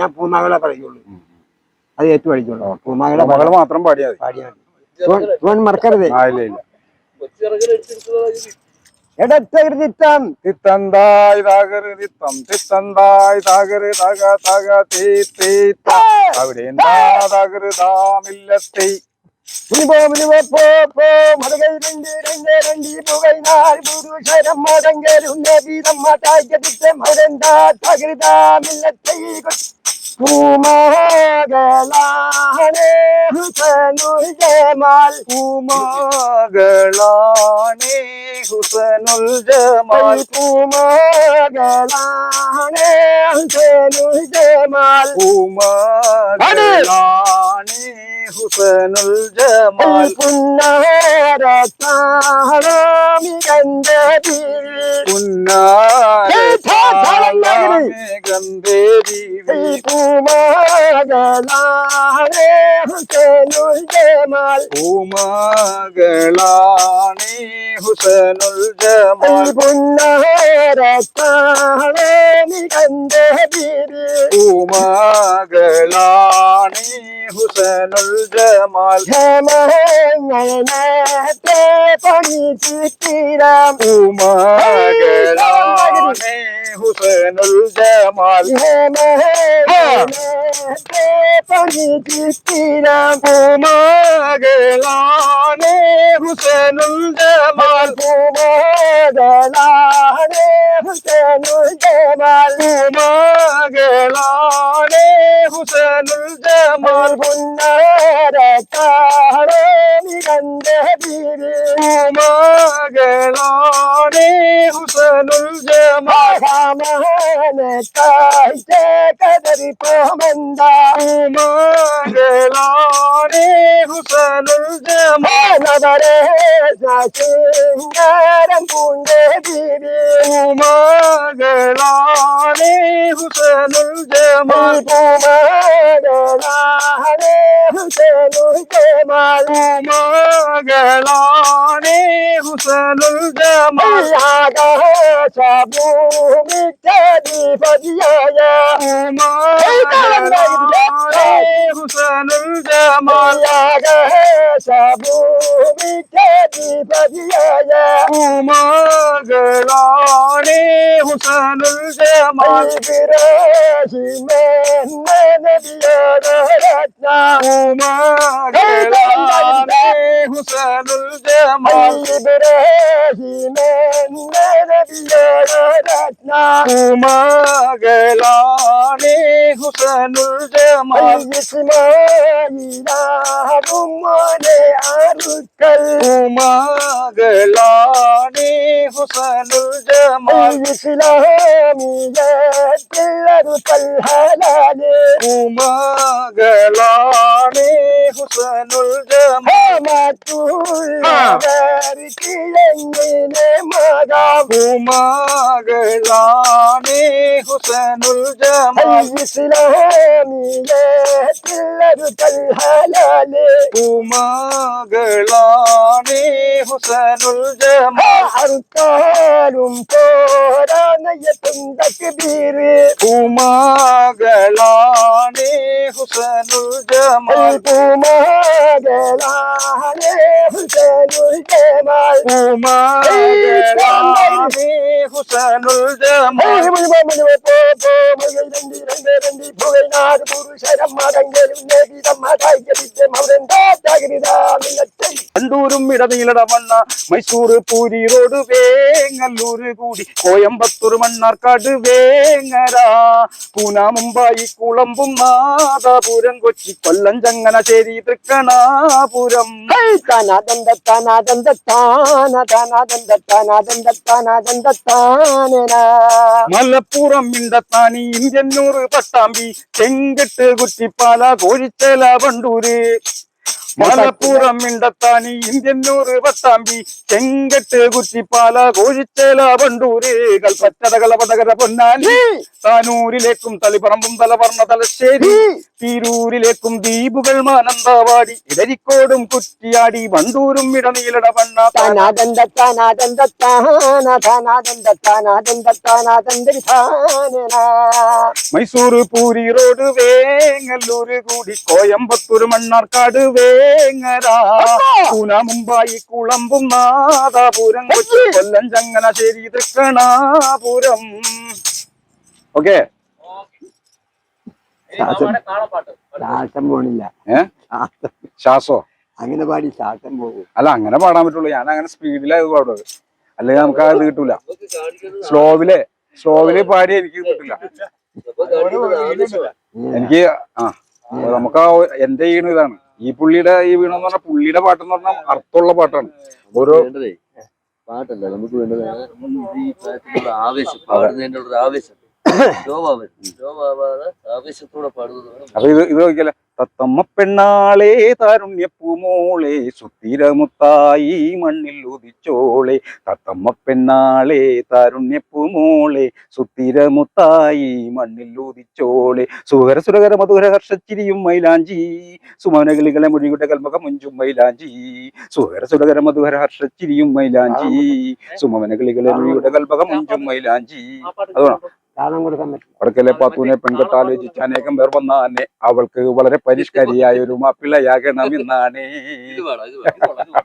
ഞാൻ പൂമകളെ പറയുള്ളൂ. അത് ഏറ്റു പഠിക്കുള്ളൂ പൂമകളെ മകൾ മാത്രം പാടിയാ മതി. പാടിയാൽ മതി. മറക്കരുത്. എടത്തകൃതിത്തം തിത്തന്തായ് താകര് തിത്തം തിത്തന്തായ് താകര് തക തക തീ തീ ത. അവിടെ എന്താ താകര് താമില്ലത്തെ മുനിപോ മുനിപോ പോ പോ മറുകൈ രണ്ട് രണ്ട് രണ്ട് പുകൈ നാല് പുരുഷരം മടങ്ങരും വീതം മാതായ്ക്കത്തിത്തെ മരന്താ തകൃതാ മില്ലത്തെ പൂമകളാണേ ഹുസനുൽ ജമാൽ പൂമകളാണേ ഹുസനുൽ ജമാൽ പൂമകളാണേ ഹുസനുൽ ജമാൽ പൂമകളാണേ പൂമകളാണേ ഹുസനുൽ ജമാൽ പൂമകളാണേ പണി ജമാൽ പുന്നാരത്താണി കണ്ടതി പൂമകളാണേ ഹുസനുൽ ജമാൽ ഹേമനത്തെ പണി ചിത്തിരാം പൂമകളാണേ ഹുസനുൽ ജമാൽ ഹേമനത്തെ പണി ചിത്തിരാം പൂമകളാണേ ഹുസനുൽ ജമാൽ പൂമകളാണേ ഹുസനുൽ ജമാൽ പൂമകളാണേ ഹുസനുൽ ജമാൽ പുന്നാരത്താണേ നിരന്ത ബീര് പൂമകളാണേ ഹുസനുൽ ജമാൽ മഹാമഹനത്തായി കതറി പോമെന്താ പൂമകളാണേ ഹുസനുൽ ജമാൽ നവരെ ശൃംഗാരം പൂണ്ടേ ബീര് പൂമകളാണേ ഹുസനുൽ ജമാൽ പൂമകളാണേ ഹുസനുൽ ജമാൽ പൂമകളാണേ ഹുസനുൽ ജമാൽ ആകാശഭൂമിക്കധിപതിയായ പൂമകളാണേ ഹുസനുൽ ജമാൽ ആകാശഭൂമിക്കധിപതിയായ പൂമകളാണേ ഹുസനുൽ ജമാൽ ഇബ്രാഹിമേന്നബിയോരത്ന പൂമകളാണേ ഹുസനുൽ ജമാൽ ഇബ്രാഹിമേന്നബിയോരത്ന പൂമകളാണേ ഹുസനുൽ ജമാൽ ഇസ്മായിലാകും മോനെ ആരുക്കൽ പൂമകളാണേ ഹുസനുൽ ജമാൽ ഇസ്ലാമിയത്തിലൊരു കൽഹലാൽ പൂമകളാണേ ഹുസനുൽ എങ്ങനെ മകാം പൂമകളാണേ ഹുസനുൽ ജമാൽ ഇസ്ലാമിയത്തിലൊരു കൽഹലാൽ. പൂമകളാണേ ഹുസനുൽ ജമാൽ ആർക്കാരും പോരാനയത്തും തക്ബീര് പൂമകളാണേ ഹുസനുൽ ജമാൽ പൂമകളാണ് ഹുസൈനുൽ ജമാൽ പൂമകളാണേ ഹുസനുൽ ജമാൽ കണ്ടൂരും ഇടനീലട മണ്ണ മൈസൂർ പൂരി റോഡ് വേങ്ങല്ലൂര് കൂടി. കോയമ്പത്തൂർ മണ്ണാർക്കാട് വേങ്ങര. പൂന മുംബൈ കുളമ്പും നാദാപുരം കൊച്ചി. കൊല്ലം ചങ്ങനശ്ശേരി തൃക്കണാപുരം മലപ്പുറം മിണ്ടത്താനി ഇന്ത്യന്നൂറ് പട്ടാമ്പി. ചെങ്കെട്ട് കുറ്റിപ്പാല കോഴിച്ചല വണ്ടൂര്. മലപ്പുറം മിണ്ടത്താനി ഇന്ത്യൻ നൂറ് പത്താമ്പി ചെങ്കട്ട് കുറ്റിപ്പാല കോഴിച്ചേല വണ്ടൂര് കൽപ്പറ്റ പതകര പൊന്നാനി താനൂരിലേക്കും തളിപ്പറമ്പും തലപറന്ന തലശ്ശേരി തിരൂരിലേക്കും ദ്വീപുകൾ മാനന്തവാടി ഇടരിക്കോടും കുറ്റിയാടി വണ്ടൂരും ഇടനീലട മൈസൂർ പൂരി റോഡ് വേങ്ങല്ലൂര് കൂടി കോയമ്പത്തൂർ മണ്ണാർക്കാട് വേങ്ങര പൂന മുമ്പായി കുളമ്പും നാദാപുരം കൊച്ചി കൊല്ലം ചങ്ങനാശ്ശേരി തൃക്കണാപുരം. ഓക്കെ? ശ്വാസം പോണില്ല. ഏ? ശ്വാസോ അങ്ങനെ പാടി ശ്വാസം പോകും. അല്ല അങ്ങനെ പാടാൻ പറ്റുള്ളൂ. ഞാൻ അങ്ങനെ സ്പീഡിലായത് പാടുന്നത്. അല്ലെങ്കിൽ നമുക്ക് അത് കിട്ടൂല. സ്ലോവിലെ സ്ലോവിൽ പാടി എനിക്ക് കിട്ടില്ല എനിക്ക് ആ നമുക്ക് ആ എന്റെ ഈണ് ഇതാണ്. ഈ പുള്ളിയുടെ ഈ വീണെന്ന് പറഞ്ഞാൽ പുള്ളിയുടെ പാട്ടെന്ന് പറഞ്ഞാൽ അർത്ഥമുള്ള പാട്ടാണ്. ഓരോ പാട്ടല്ല നമുക്ക് വേണ്ടത് ഈ പ്രായത്തിലുള്ള ആവേശം പാടുന്നതിന്റെ ഒരു ആവേശം. ലോഭാവാതെ ആവേശത്തോടെ പാടുന്നത് അപ്പൊ ഇത് ഇത് നോക്കിയല്ലേ തത്തമ്മ പെണ്ണാളെ താരുണ്യപ്പൂമോളെ സുത്തിരമുത്തായി മണ്ണിൽ ഉദിച്ചോളെ തത്തമ്മ പെണ്ണാളെ താരുണ്യപ്പൂമോളെ സുത്തിരമുത്തായി മണ്ണിൽ ഉദിച്ചോളെ സുഹര സുരകര മധുര ഹർഷച്ചിരിയും മൈലാഞ്ചി സുമനകളികളെ മൊഴിയുടെ കൽമുഖം മുഞ്ചും മൈലാഞ്ചി സുഹര സുരകര മധുര ഹർഷച്ചിരിയും മൈലാഞ്ചി സുമനകളികളെ മൊഴിയുടെ കൽമുഖം മുഞ്ചും മൈലാഞ്ചി അതുകൊണ്ടാണ് താളം കൊടുക്കാൻ പറ്റും വടക്കലെ പാത്തൂനെ പെൺകെട്ടാലോചിച്ച് അനേകം പേർ വന്നാനെ അവൾക്ക് വളരെ പരിഷ്കരിയായ ഒരു മാപ്പിളയാകണമെന്നാണ് പാടാം, അത്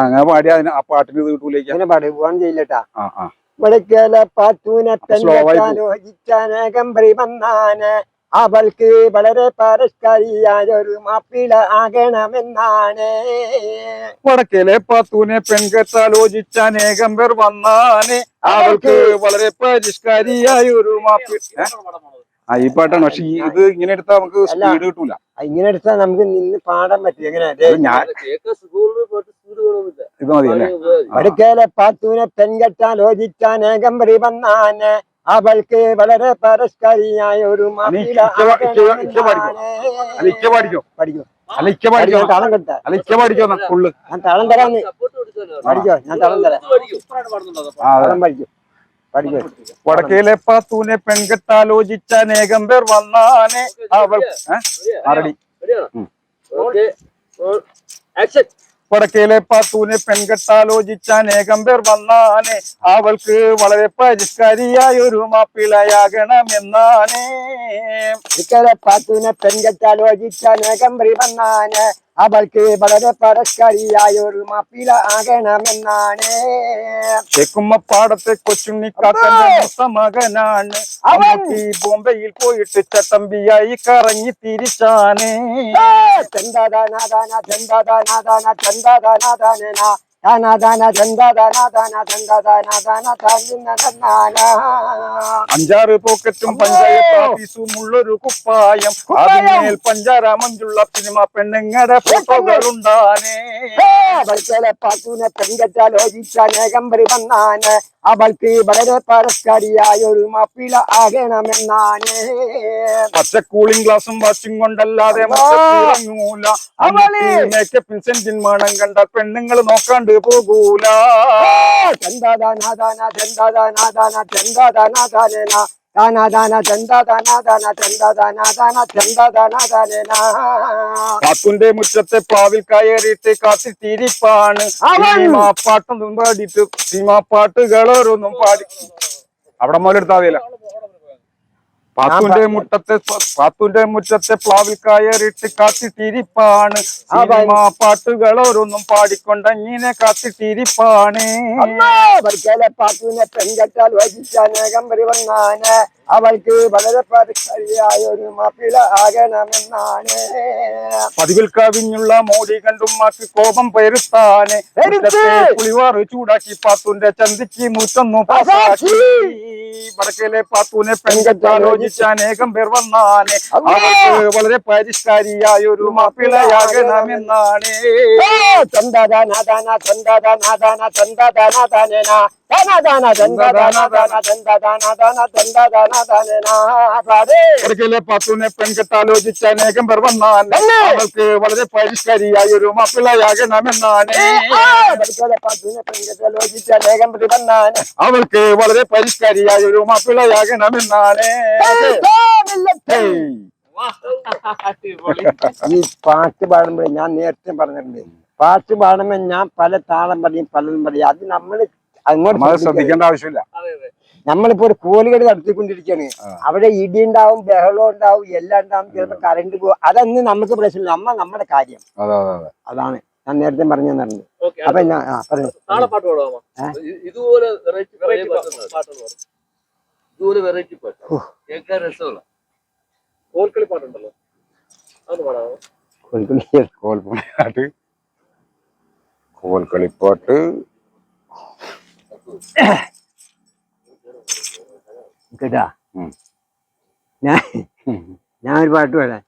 അങ്ങനെ പാടി അതിന് ആ പാട്ടിന് കിട്ടൂലേക്ക്? അങ്ങനെ പാടി പോകാൻ ചെയ്യില്ലട്ടാ. ആ ആ. വടക്കേല പാത്തൂനെ. പെൺകെട്ടാലോചിച്ചാനേകം വന്നാന്. അവൾക്ക് വളരെ പരസ്കരിയായ ഒരു മാപ്പിള ആകണമെന്നാണ്. വടക്കിലെ പത്തൂനെ പെൺകെട്ടാലോചിച്ച അനേകം പേർ വന്നാനെ അവൾക്ക് വളരെ പരിഷ്കാരിയായ ഒരു മാപ്പി ഏ? ആ ഈ പാട്ടാണ്. പക്ഷെ ഇത് ഇങ്ങനെ എടുത്താൽ നമുക്ക് സ്പീഡ് കിട്ടൂല. ആ, ഇങ്ങനെ എടുത്താൽ നമുക്ക് നിന്ന് പാടാൻ പറ്റും. എങ്ങനെയാ ഞാൻ ഇത് മതി അല്ലേ വടക്കേലെ പാത്തൂനെ പെൺകെട്ടാലോചിച്ചാനേകം വന്നാന് അവൾക്ക് വളരെ പരസ്കരിയായ ഒരു പഠിക്കോ? പഠിക്കോ? താളം ഫുള്ള് ഞാൻ താളം തരാന്ന് പഠിക്കോ? ഞാൻ താളം തരാം. താളം പഠിക്കും. വടക്കയിലെ പാത്തൂനെ പെൺകെട്ടാലോചിച്ച അനേകം പേർ വന്നാനെ അവൾ ഓക്കെ ആക്ഷൻ. വടക്കയിലെ പാത്തൂനെ പെൺകെട്ടാലോചിച്ച് അനേകം പേർ വന്നാനെ അവൾക്ക് വളരെ പരിഷ്കാരിയായ ഒരു മാപ്പിളയാകണമെന്നാണ് പാത്തൂനെ പെൺകെട്ടാലോചിച്ചാനേകം വന്നാന് അവൾക്ക് വളരെ പരസ്കരിയായ ഒരു മാപ്പിള ആകണമെന്നാണ്. തെക്കുമ്മപ്പാടത്തെ കൊച്ചുണ്ണിക്കാക്കന്റെ മൂത്ത മകനാണ്. അവൻ! ഈ ബോംബെയിൽ പോയിട്ട് ചട്ടമ്പിയായി കറങ്ങി തിരിച്ചാണ്. ചന്ദാദാനാദാന ചന്ദാദാനാദാന ചന്ദാദാനാദാന ദാനാദാന ചന്ദാദാനാദാന ചന്ദാദാനാദാന താനിന്നാന അഞ്ചാറ് പോക്കറ്റും പഞ്ചായത്ത് ഓഫീസും ഉള്ളൊരു കുപ്പായം. അതിന്മേൽ പഞ്ചാര മഞ്ചുള്ള സിനിമ പെണ്ണുങ്ങളുടെ ഫോട്ടോകളുണ്ടാനേ. അവൾക്കലെ പാത്തൂനെ പെൺകെട്ടാലോചിച്ചാനേകം വന്നാന്. അവൾക്ക് വളരെ പരസ്കരിയായ ഒരു മാപ്പിള ആകണമെന്നാണ്. പച്ച കൂളിംഗ് ഗ്ലാസും വാച്ചും കൊണ്ടല്ലാതെ മേക്കപ്പിൻ സെന്റിൻ മണം കണ്ട പെണ്ണുങ്ങൾ നോക്കാണ്ട് പോകൂല. ചന്ദാദാനാദാന ചന്ദാദാനാദാന ദാന ദാന ചന്ദാദാനാദാന ദാന ദാന കാക്കുന്റെ മുറ്റത്തെ പാവിൽ കയറിയിട്ട് കാത്തിരിപ്പാണ് സിനിമാപ്പാട്ടൊന്നും സിനിമാ പാട്ടൊന്നും പാടിയിട്ട് സിനിമാ പാട്ടുകളോരൊന്നും പാടി. അവിടെ മുതലെടുത്താ മതിയല്ല. പാത്തുന്റെ മുറ്റത്തെ പാത്തുന്റെ മുറ്റത്തെ പ്ലാവിൽ കയറിട്ട് കാത്തിട്ടിരിപ്പാണ്. ആ പാട്ടുകൾ ഓരോന്നും പാടിക്കൊണ്ടങ്ങനെ അങ്ങനെ കാത്തിട്ടിരിപ്പാണ്. പാത്തുവിനെ പെൺകെട്ടാൽ വഹിച്ചാനേകം വന്നാന്. അവൾക്ക് വളരെ പരസ്കരിയായ ഒരു മാപ്പിള ആകണമെന്നാണ്. പതിവിൽ കവിഞ്ഞുള്ള മോടി കണ്ടും മാക്ക് കോപം പേരുത്താന്. പെരുത്ത്. പുളിവാറ് ചൂടാക്കി പാത്തുന്റെ ചന്തിക്ക് മുറ്റൊന്നു പാസാക്കി. വടക്കയിലെ പാത്തൂനെ പെൺകെട്ടാലോചിച്ച് അനേകം പേർ വന്നാന്. അവർക്ക് വളരെ പരിഷ്കാരിയായ ഒരു മാപ്പിളയാകണമെന്നാണ്. ചന്ദാദാനാദാന ചന്ദാദാനാദാന ചന്ദാദാനാദാന ദാന ദാന ദന്ത ഒരിക്കലെ പത്തുനെ പെൺകെട്ടാലോചിച്ച അനേകം പേർ വന്നാൻ. അവൾക്ക് വളരെ പരിഷ്കരിയായ ഒരു മാപ്പിളയാകണമെന്നാണ്. അവൾക്ക് വളരെ പരിഷ്കരിയായ ഒരു മാപ്പിളയാകണമെന്നാണ്. ഈ പാട്ട് പാടുമ്പോൾ ഞാൻ നേരത്തെ പറഞ്ഞിട്ടുണ്ട്. പാട്ട് പാടുമ്പോൾ ഞാൻ പല താളം പറയും പലതും പറയും. അത് നമ്മൾ അങ്ങോട്ട്. ശ്രദ്ധിക്കേണ്ട ആവശ്യമില്ല. നമ്മളിപ്പോ ഒരു കോലുകടി നടത്തിക്കൊണ്ടിരിക്കുകയാണ്. അവിടെ ഇടി ഉണ്ടാവും ബഹളം ഉണ്ടാവും എല്ലാം ഉണ്ടാവും ചിലപ്പോ കറണ്ട് പോകും അതൊന്നും നമുക്ക് പ്രശ്നമില്ല. നമ്മ നമ്മുടെ കാര്യം. അതെ അതെ അതെ. അതാണ്. ഞാൻ നേരത്തെ പറഞ്ഞു തന്നു. ഓക്കെ അപ്പൊ ഞാൻ പറഞ്ഞു. ഇതുപോലെ വെറൈറ്റി ഇതുപോലെ വെറൈറ്റി പാട്ട് കേൾക്കാൻ രസമുള്ള. കോൽക്കളി പാട്ടുണ്ടല്ലോ. അത് പാടാമോ? കോൽക്കളി കോൽപ്പുണിയാട്ട് കോൽക്കളിപ്പാട്ട്. കേട്ടാ? ഞാൻ ഞാൻ ഒരു പാട്ട് പാടാം.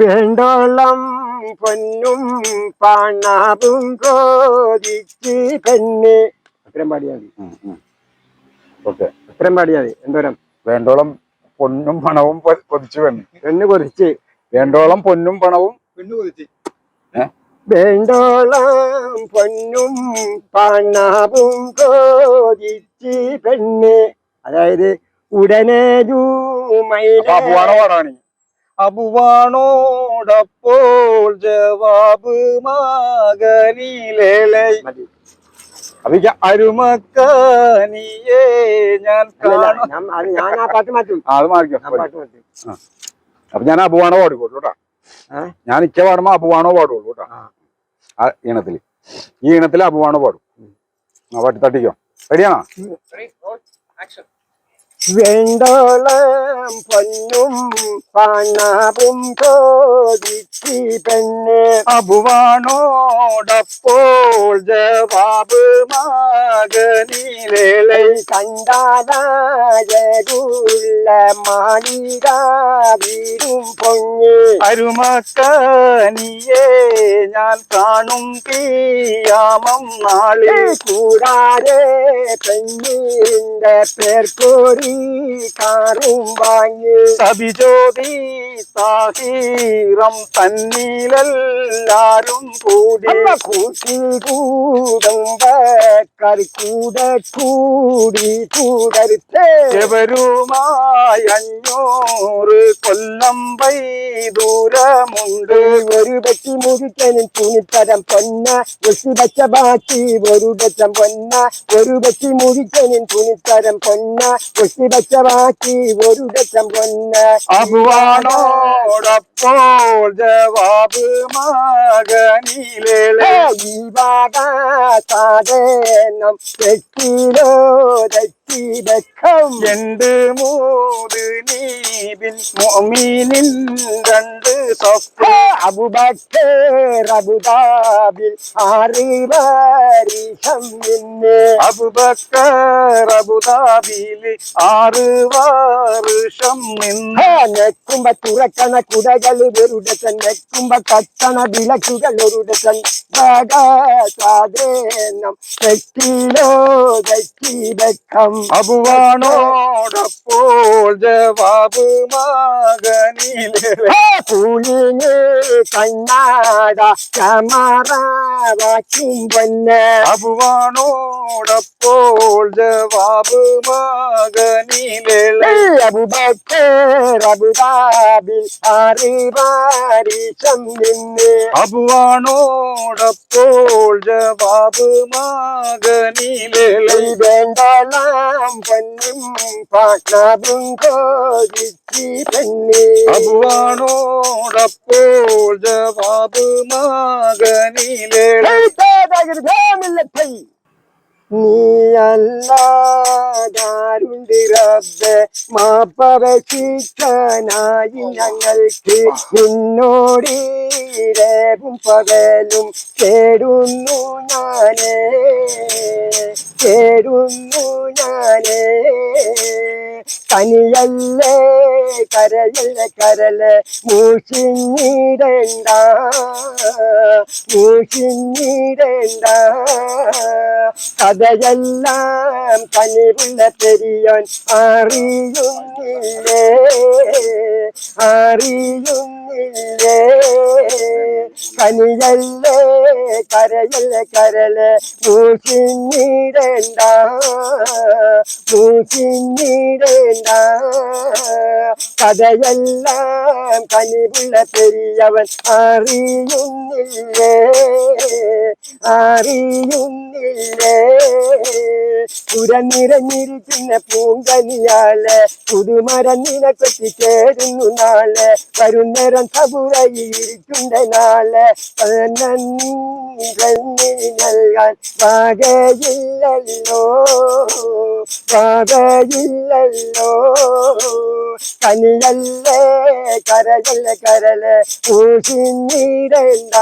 വേണ്ടോളം പൊന്നും പാണാവും കോതിച്ച് പെണ്ണ്. അത്രയും പാടിയാൽ മതി. ഓക്കെ. അത്രയും പാടിയാൽ മതി. എന്തോരം? വേണ്ടോളം പൊന്നും പണവും കൊതിച്ച് പെണ്ണ്. പെണ്ണ് കൊതിച്ച്. വേണ്ടോളം പൊന്നും പണവും വേണ്ടോളം പൊന്നും പണവും കോതിച്ച് പെണ്ണ്. അതായത് ഉടനെ അബുവാണോടപ്പോൾ ജവാബ് അപ്പൊ അരുമക്കനിയെ ഞാൻ ആ പാട്ട് മാറ്റും. അത് മാറ്റും. അപ്പൊ അബുവാണോ കേട്ടാ. ഏ? ഞാൻ ഇച്ച പാടുമ്പോ അബുവാണോ പാടുള്ളൂ കേട്ടാ. ആ. ഈണത്തിൽ ഈ ഈണത്തിൽ അപ്പുവാണ് പാടും. തട്ടിക്കോ. റെഡിയാണോ വേണ്ടോളം പൊന്നും പണവും ചോദിച്ചി പെണ്ണെ. അബുവാണോടപ്പോൾ ജവാബ് മകനിലേളെ കണ്ടാലുള്ള മാളിക വീരും പൊങ്ങി. അരുമക്കനിയെ ഞാൻ കാണും തീയാമം നാളെ കൂടാതെ പെണ്ണിന്റെ പേർക്കോരി കാറും വാങ്ങി സബിജ്യോതി സാഹീറം തന്നിലെല്ലാരും കൂടി അമ്മ കൂട്ടി കൂടുമ്പ കറിക്കൂടെ കൂടി കൂടരുത്തേ എവരുമായി അഞ്ഞൂറ് കൊല്ലം വൈ ദൂരമുണ്ട് ഒരു വെട്ടി മുറിക്കനും തുണിത്തരം പൊന്ന വെട്ടി വെച്ച ബാക്കി ഒരു വെച്ചം പൊന്ന ഒരു വെട്ടി മുറിക്കനും തുണിത്തരം പൊന്ന വെട്ടി വെച്ച ബാക്കി ഒരു വെച്ചം പൊന്ന. അബുവാണോടപ്പോൾ ജവാബ് മകനിലേളെ ഈ വാട സാധനം തെറ്റിലോ തെറ്റി വെക്കം രണ്ട് മൂന്ന് നീബിൻ മൊമീനിൻ രണ്ട് സ്വപ്ന അബുബക്കർ അബുദാബിൽ ആറ് വർഷം നിന്ന് അബുബക്കർ അബുദാബിയിൽ ആറ് വർഷം നിന്ന് നെക്കുമ്പ തുറക്കണ കുടകൾ ഒരുടച്ചൻ നെക്കുമ്പ കത്തണ വിളക്കുകൾ ഒരുടച്ചൻ സാധനം തെറ്റിലോ തെറ്റി വെക്കം. അബുവാണോടപ്പോൾ ജവാബ് മകനിലെ പൂലിന് കണ്ണാട ചമറ വാക്കും പൊന്നെ അബുവാണോടപ്പോൾ ജവാബ് മകനിലെ അബുബക്കർ അബുദാബിൽ ആറ് വാരിശം നിന്ന് അബുവാണോടപ്പോൾ ജവാബ് മകനിലെ വേണ്ടലാം പൊന്നും പാട്ടവും കോരിച്ചി പെണ്ണ് അബുവാണോടപ്പോൾ ജവാബ് മകനിലെ തകൃതമില്ലത്തൈ നീ അല്ലാതാരുണ്ട് റബ്ബെ. മാപ്പവശിക്കാനായി ഞങ്ങൾക്ക് നിന്നോട് രേവും പകലും തേടുന്നു ഞാനേ. കേടുന്നു ഞാനേ. കനിയല്ലേ കരയല്ലേ കരൽ മൂഷിഞ്ഞിടണ്ട മൂഷിഞ്ഞിടണ്ട കഥയെല്ലാം കനിവുള്ള പെരിയോൻ അറിയുന്നില്ലേ അറിയുന്നില്ലേ. കനിയല്ലേ കരയല്ലേ കരൽ മൂഷിഞ്ഞിടണ്ട മൂഷിഞ്ഞിടണ്ട കഥയെല്ലാം കനിവുള്ള പെരിയവൻ അറിയുന്നില്ലേ? അറിയുന്നില്ലേ? പുരനിറഞ്ഞിരിക്കുന്ന പൂങ്കനിയാലെ പുതുമരം നിനക്കൊത്തി ചേരുന്നു നാളെ വരുന്നേരം സബുറയിരിക്കുന്ന നാളെ നന്ദി നൽകാൻ വകയില്ലല്ലോ വകയില്ലല്ലോ കനിയല്ലേ കരയല്ലേ കരലെ ഊശിഞ്ഞിടണ്ട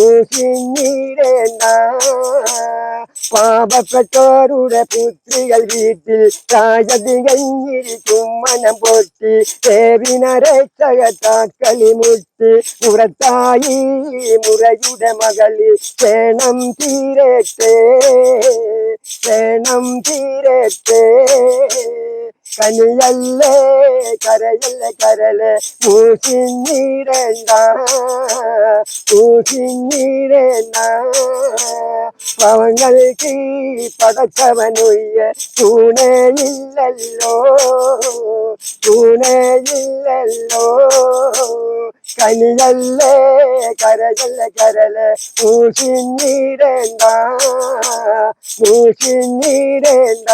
ഊശിഞ്ഞിടണ്ട പാപപ്പെട്ടോരുടെ പുത്രികൾ വീട്ടിൽ രാജതികഞ്ഞിരിക്കും മനം പൊട്ടി ദേവിനരക്ഷകത്താക്കളി മുട്ടി പുറത്തായി മുറയുടെ മകളി ക്ഷണം തീരട്ടെ ക്ഷണം തീരട്ടെ കനിയല്ലേ കരയല്ലേ കരലെ മൂഷിഞ്ഞിടണ്ട മൂഷിഞ്ഞിടണ്ട പവങ്ങൾക്ക് പടച്ചവനുയ്യ തൂണയില്ലല്ലോ തൂണയില്ലല്ലോ കനിയല്ലേ കരയല്ലേ കരലെ മൂഷിഞ്ഞിടണ്ട മൂഷിഞ്ഞിടണ്ട